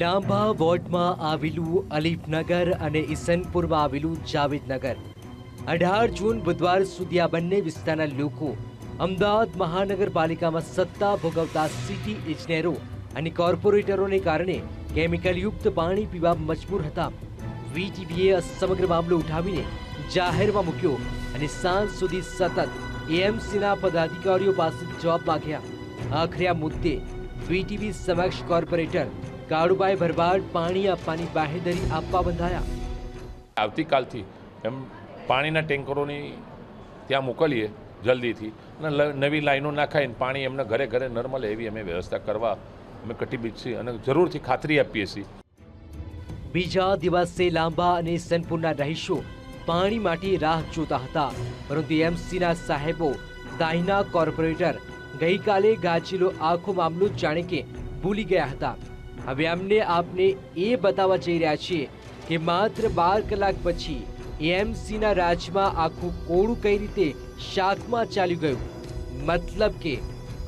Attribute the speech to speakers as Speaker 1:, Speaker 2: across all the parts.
Speaker 1: લાંબા વોર્ડમાં આવેલું અલીફનગર અને ઈસનપુરમાં આવેલું જાવેદનગર. અઢાર જૂન બુધવાર સુધી આ બંને વિસ્તારના લોકો અમદાવાદ મહાનગરપાલિકામાં સત્તા ભોગવતા સિટી ઇજનેરો અને કોર્પોરેટરોને કારણે કેમિકલયુક્ત પાણી પીવા મજબૂર હતા. વીટીવીએ સમગ્ર મામલો ઉઠાવીને જાહેરમાં મૂક્યો અને સાંજ સુધી સતત એએમસીના પદાધિકારીઓ પાસે જવાબ માંગ્યા. આખરે આ મુદ્દે વીટીવી સમક્ષ કોર્પોરેટર કાળુભાઈ ભરવાડ પાણી આપવાની બાહેદરી આપવા બંધાયા.
Speaker 2: આવતીકાલથી એમ પાણીના ટેન્કરોની ત્યાં મોકલીએ જલ્દીથી. અને નવી લાઈનો નાખાઈને પાણી એમને ઘરે ઘરે નર્મલ એવી અમે વ્યવસ્થા કરવા અમે કટિબદ્ધ છીએ અને જરૂરથી ખાતરી આપીએ છીએ.
Speaker 1: બીજા દિવસે લાંબા અને સનપુરના રહીશો પાણી માટે રાહ જોતા હતા. પરંતુ એમસીના સાહેબો દાહિના કોર્પોરેટર ગઈકાલે ગાજેલો આખો મામલો જાણે કે ભૂલી ગયા હતા. હવે અમને આપને એ બતાવવા જઈ રહ્યા છીએ કે માત્ર બાર કલાક પછી એએમસીના રાજમાં આખું કોળું કઈ રીતે શાકમાં ચાલ્યું ગયું? મતલબ કે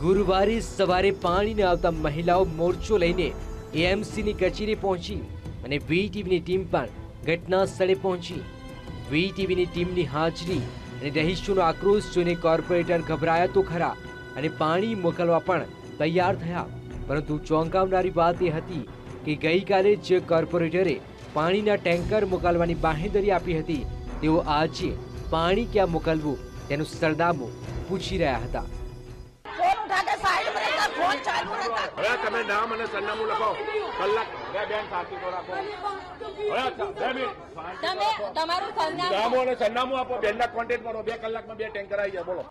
Speaker 1: ગુરુવારે સવારે પાણીને આવતા મહિલાઓ મોરચો લઈને એએમસીની કચેરી પહોંચી અને વીટીવીની ટીમ પણ ઘટના સ્થળે પહોંચી. વીટીવીની ટીમની હાજરી અને રહીશોનો આક્રોશ જોઈને કોર્પોરેટર ગભરાયા તો ખરા અને પાણી મોકલવા પણ તૈયાર થયા. પરંતુ ચોંકાવનારી વાત એ હતી કે ગઈકાલે જે કોર્પોરેટરે પાણીના ટેન્કર મોકલવાની બાહેંધરી આપી હતી. તેઓ આજે પાણી ક્યાં મોકલવું તેનું સરનામું પૂછી રહ્યા હતા.
Speaker 2: હવે તમે સરનામું લખો. કલાક બેન સાથી આપો કોન્ટેક્ટ કરો. બે કલાકમાં બે ટેન્કર આવી જાય બોલો.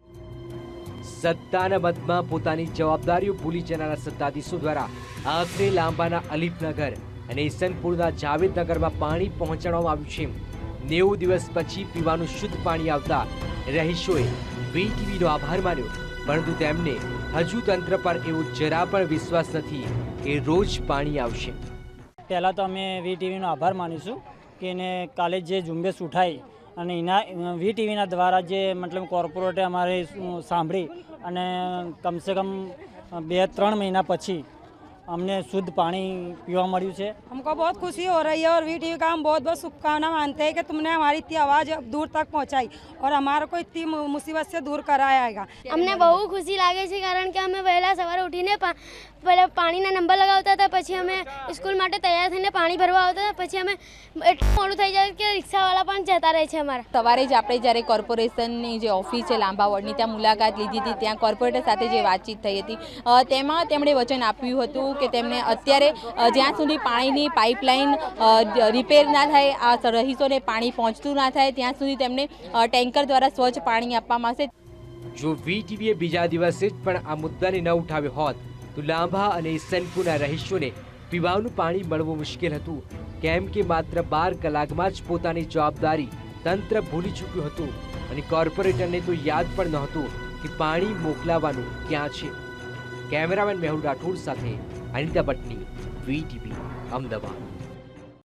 Speaker 1: સત્તાના મતમાં પોતાની જવાબદારીઓ ભૂલી જનારા સત્તાધીશો દ્વારા આખરે લાંબાના અલીફનગર અને ઈસનપુરના જાવેદનગરમાં પાણી પહોંચાડવામાં આવ્યું છે. નેવું દિવસ પછી પીવાનું શુદ્ધ પાણી આવતા રહીશોએ વીટીવીનો આભાર માન્યો, પરંતુ તેમને હજુ તંત્ર પર એવો જરા પણ વિશ્વાસ નથી કે રોજ પાણી આવશે.
Speaker 3: પહેલાં તો અમે વી ટીવીનો આભાર માનીશું કે એને કાલે જે ઝુંબેશ ઉઠાઈ અને એના વી ટીવીના દ્વારા જે મતલબ કોર્પોરેટે અમારે સાંભળી અને કમસે કમ બે ત્રણ મહિના પછી અમને શુદ્ધ પાણી પીવા મળ્યું છે
Speaker 4: हमको बहुत खुशी हो रही है और वी टीवी का हम बहुत बहुत शुभकामना मानते हैं कि तुमने हमारी इतनी आवाज़ दूर तक पहुंचाई और हमारे को इतनी मु- मुसीबत से दूर कराया
Speaker 5: અમને બહુ ખુશી લાગે છે કારણ કે અમે વહેલા સવારે ઉઠીને પા- પહેલા પાણીના નંબર લગાવતા હતા પછી અમે સ્કૂલ માટે તૈયાર થઈને પાણી ભરવા આવતા હતા પછી અમે એટલું મોડું થઈ જાય કે રિક્ષાવાળા પણ જતા રહે છે અમારા
Speaker 6: સવારે જ આપણે જ્યારે કોર્પોરેશનની જે ઓફિસ છે લાંબા વોર્ડની ત્યાં મુલાકાત લીધી હતી ત્યાં કોર્પોરેટર સાથે જે વાતચીત થઈ હતી અ, તેમાં તેમણે વચન આપ્યું હતું કે તેમને અત્યારે જ્યાં સુધી પાણીની પાઇપલાઇન રિપેર ના થાય, આ રહીશોને પાણી પહોંચતું ના થાય, ત્યાં સુધી તેમને ટેન્કર દ્વારા સ્વચ્છ પાણી આપવામાં આવશે.
Speaker 1: જો વીટીવીએ બીજા દિવસે જ પણ આ મુદ્દાને ન ઉઠાવ્યો હોત, તો લાંભા અને ઇસનપુરના રહીશોને પીવાનું પાણી મળવું મુશ્કેલ હતું. કેમ કે માત્ર બાર કલાકમાં જ પોતાની જવાબદારી તંત્ર ભૂલી ચૂક્યું હતું અને કોર્પોરેટરને તો યાદ પણ નહોતું કે પાણી મોકલાવાનું ક્યાં છે. કેમેરામેન મેહુલ રાઠોડ સાથે અનિતા ભટ્ટની વીટીવી અમદાવાદ